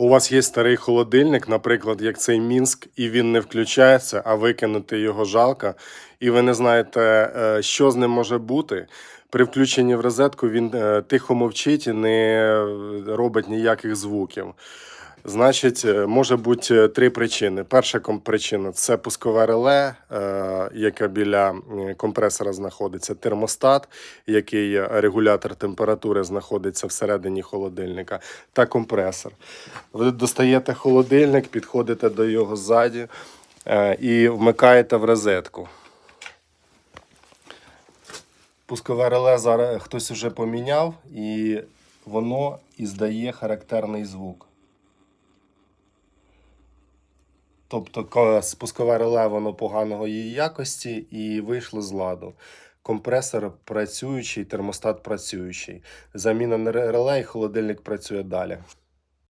У вас є старий холодильник, наприклад, як цей Мінськ, і він не включається, а викинути його жалко, і ви не знаєте, е, що з ним може бути. При включенні в розетку він е, тихо мовчить і не робить ніяких звуків. Значить, е, може бути е, три причини. Перша причина це пускове реле, е, яке біля компресора знаходиться, термостат, який регулятор температури знаходиться всередині холодильника, та компресор. Ви достаєте холодильник, підходите до його ззаді і вмикаєте в розетку. Пускове реле зараз хтось вже поміняв, і воно іздає характерний звук. Тобто спускове реле воно поганого її якості і вийшло з ладу. Компресор працюючий, термостат працюючий. Заміна на ре- реле і холодильник працює далі.